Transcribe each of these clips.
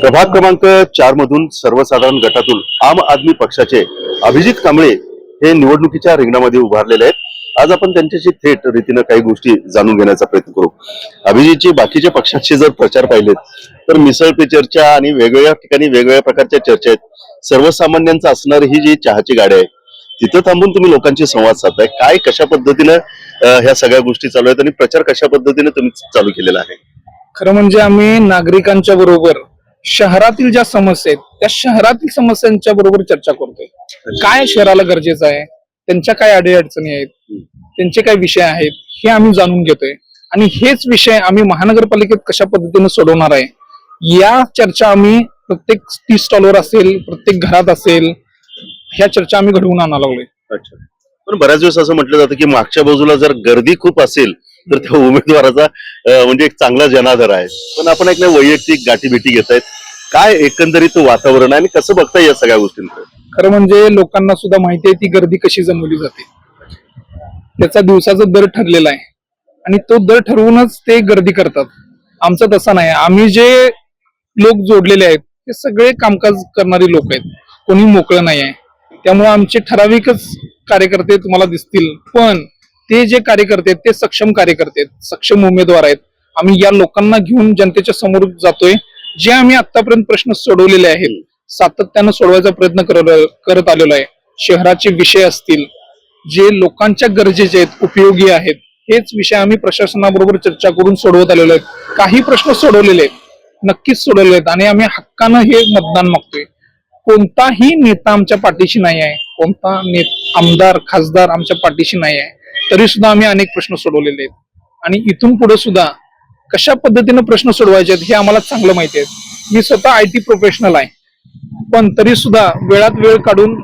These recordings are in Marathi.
प्रभाग क्रमांक चार मधून सर्वसाधारण गटातून आम आदमी पक्षाचे अभिजित कांबळे हे निवडणुकीच्या रिंगणामध्ये उभारलेले आहेत. आज आपण त्यांच्याशी थेट रीतीनं काही गोष्टी जाणून घेण्याचा प्रयत्न करू. अभिजितची बाकीच्या पक्षांचे जर प्रचार पाहिलेत तर मिसळ पे चर्चा आणि वेगवेगळ्या ठिकाणी वेगवेगळ्या प्रकारच्या चर्चा आहेत सर्वसामान्यांचं असणारी ही जी चहाची गाडी आहे तिथं थांबून तुम्ही लोकांशी संवाद साधताय. काय कशा पद्धतीनं ह्या सगळ्या गोष्टी चालू आहेत आणि प्रचार कशा पद्धतीने तुम्ही चालू केलेला आहे? खरं म्हणजे आम्ही नागरिकांच्या बरोबर शहरातील ज्या समस्या आहेत त्या शहरातील समस्यांच्या बरोबर चर्चा करतोय. काय शहराला गरजेचं आहे? त्यांच्या काय अडीअडचणी आहेत? त्यांचे काय विषय आहेत? हे आम्ही जाणून घेतोय. आणि हेच विषय आम्ही महानगरपालिकेत कशा पद्धतीने सोडवणार आहे? या चर्चा आम्ही प्रत्येक टी स्टॉलवर असेल प्रत्येक घरात असेल ह्या चर्चा आम्ही घडवून आणायला लागलोय. अच्छा. पण बऱ्याच वेळेस असं म्हटलं जातं की मागच्या बाजूला जर गर्दी खूप असेल तर त्या उमेदवाराचा म्हणजे एक चांगला जनाधार आहे. पण आपण एक नाही वैयक्तिक गाठीभेटी घेत आहेत. काय एकंदरीत वातावरण आहे आणि कसं बघताय या सगळ्या गोष्टींकडे? खरं म्हणजे लोकांना सुद्धा माहिती आहे ती गर्दी कशी जमवली जाते. त्याचा दिवसाचा दर ठरलेला आहे. आणि तो दर ठरवूनच ते गर्दी करतात. आमचा तसा नाही. आम्ही जे लोक जोडलेले आहेत ते सगळे कामकाज करणारे लोक आहेत. कोणी मोकळं नाही आहे. त्यामुळे आमचे ठराविकच कार्यकर्ते तुम्हाला दिसतील. पण ते जे कार्यकर्ते आहेत ते सक्षम कार्यकर्ते आहेत सक्षम उमेदवार आहेत. आम्ही या लोकांना घेऊन जनतेच्या समोर जातोय. जे आम्ही आतापर्यंत प्रश्न सोडवलेले आहेत सातत्यानं सोडवायचा प्रयत्न करत आलेलो आहे. शहराचे विषय असतील जे लोकांच्या गरजेचे आहेत उपयोगी आहेत हेच विषय आम्ही प्रशासनाबरोबर चर्चा करून सोडवत आलेलो आहेत. काही प्रश्न सोडवलेले आहेत नक्कीच सोडवले आहेत आणि आम्ही हक्कानं हे मतदान मागतोय. कोणताही नेता आमच्या पाठीशी नाही आहे. कोणता ने आमदार खासदार आमच्या पाठीशी नाही आहे. तरी सुद्धा आम्ही अनेक प्रश्न सोडवलेले आहेत. आणि इथून पुढे सुद्धा कशा पद्धतीनं प्रश्न सोडवायचे आहेत हे आम्हाला चांगलं माहिती आहे. मी स्वतः आय टी प्रोफेशनल आहे. पण तरी सुद्धा वेळात वेळ काढून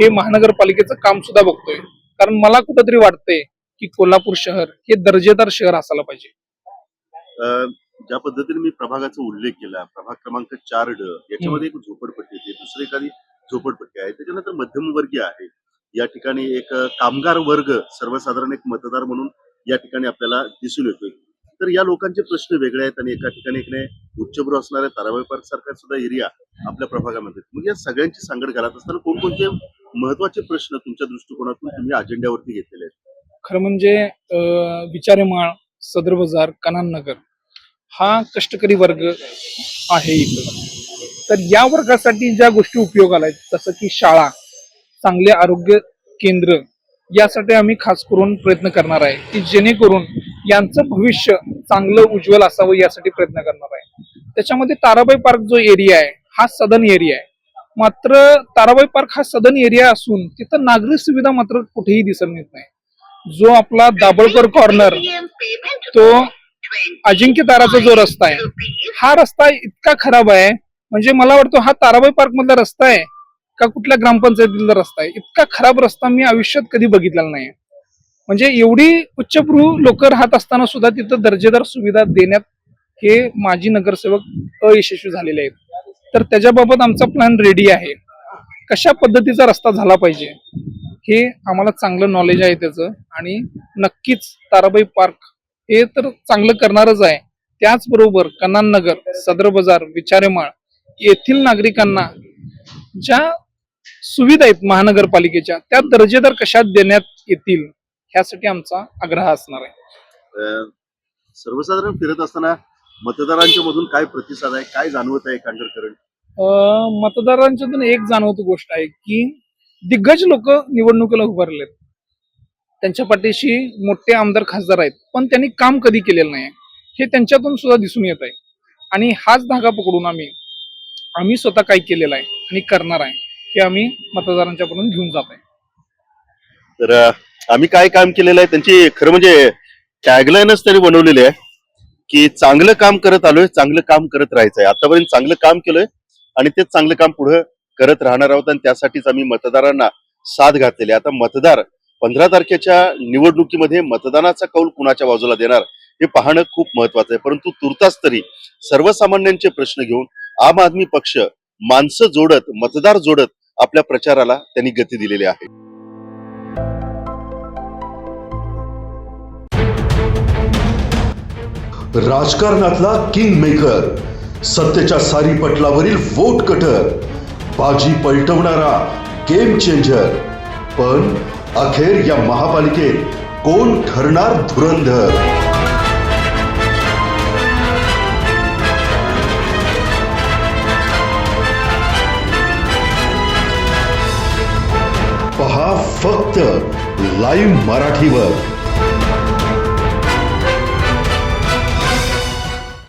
हे महानगरपालिकेचं काम सुद्धा बघतोय. कारण मला कुठंतरी वाटतंय की कोल्हापूर शहर हे दर्जेदार शहर असायला पाहिजे. ज्या पद्धतीने मी प्रभागाचा उल्लेख केला प्रभाग क्रमांक चार ड याच्यामध्ये एक झोपडपट्टी येते दुसरी एखादी झोपडपट्टी आहे त्याच्यानंतर मध्यमवर्गीय आहे. या ठिकाणी एक कामगार वर्ग सर्वसाधारण एक मतदार म्हणून या ठिकाणी आपल्याला दिसून येतोय. तर या लोकांचे प्रश्न वेगळे आहेत आणि एका ठिकाणी एक नाही उच्चभ्रू असणाऱ्या ताराबाई पार्क सारखा सुद्धा एरिया आपल्या प्रभागामध्ये मग या सगळ्यांची सांगड घालत असताना कोणकोणते महत्त्वाचे प्रश्न तुमच्या दृष्टिकोनातून तुम्ही अजेंड्यावरती घेतलेले आहेत? खरं म्हणजे विचारेमाळ सदर बाजार कनान नगर हा कष्टकरी वर्ग आहे इथं. तर या वर्गासाठी ज्या गोष्टी उपयोगाला आहेत जसं की शाळा चांगले आरोग्य केंद्र यासाठी आम्ही खास करून प्रयत्न करणार आहे की जेणेकरून यांचं भविष्य चांगलं उज्ज्वल असावं यासाठी प्रयत्न करणार आहे. त्याच्यामध्ये ताराबाई पार्क जो एरिया आहे हा सदन एरिया आहे. मात्र ताराबाई पार्क हा सदन एरिया असून तिथं नागरिक सुविधा मात्र कुठेही दिसून येत नाही. जो आपला दाभोळकर कॉर्नर तो अजिंक्य ताराचा जो रस्ता आहे हा रस्ता इतका खराब आहे म्हणजे मला वाटतं हा ताराबाई पार्क मधला रस्ता आहे का कुठल्या ग्रामपंचायतीतला रस्ता आहे? इतका खराब रस्ता मी आयुष्यात कधी बघितलेला नाही म्हणजे एवढी उच्चभ्रू लोक राहत असताना सुद्धा तिथं दर्जेदार सुविधा देण्यात हे माजी नगरसेवक अयशस्वी झालेले आहेत. तर त्याच्याबाबत आमचा प्लॅन रेडी आहे. कशा पद्धतीचा रस्ता झाला पाहिजे हे आम्हाला चांगलं नॉलेज आहे त्याचं आणि नक्कीच ताराबाई पार्क हे तर चांगलं करणारच आहे. त्याचबरोबर कनान नगर सदर बाजार विचारेमाळ येथील नागरिकांना ज्या सुविधा आहेत महानगरपालिकेच्या त्या दर्जेदार कशा देण्यात येतील ह्यासाठी आमचा आग्रह असणार आहे. सर्वसाधारण फिरत असताना मतदारांच्या मधून काय प्रतिसाद आहे? काय जाणवत आहे कांडरकरण मतदारांच्यातून एक जाणवती गोष्ट आहे की दिग्गज लोक निवडणुकीला उभारलेत. त्यांच्या पाठीशी मोठे आमदार खासदार आहेत पण त्यांनी काम कधी केलेलं नाही हे त्यांच्यातून सुद्धा दिसून येत आहे आणि हाच धागा पकडून आम्ही आम्ही स्वतः काय केलेलं आहे आणि करणार आहे हे आम्ही मतदारांच्याकडून घेऊन जात आहे. तर आम्ही काय काम केलेलं आहे त्यांची खरं म्हणजे टॅगलाईनच त्यांनी बनवलेली आहे की चांगलं काम करत आलोय चांगलं काम करत राहायचंय आतापर्यंत चांगलं काम केलंय आणि तेच चांगलं काम पुढे करत राहणार आहोत आणि त्यासाठीच आम्ही मतदारांना साथ घातलेली आहे. आता मतदार पंधरा तारखेच्या निवडणुकीमध्ये मतदानाचा कौल कुणाच्या बाजूला देणार हे पाहणं खूप महत्वाचं आहे. परंतु तुर्तास तरी सर्वसामान्यांचे प्रश्न घेऊन आम आदमी पक्ष माणसं जोडत मतदार जोडत आपल्या प्रचाराला त्यांनी गती दिलेली आहे. राजकारणातला किंग मेकर सत्तेच्या सारी पटलावरील वोट कटर बाजी पलटवणारा गेम चेंजर पण अखेर या महापालिकेत कोण ठरणार धुरंधर पहा फक्त लाईव्ह मराठीवर.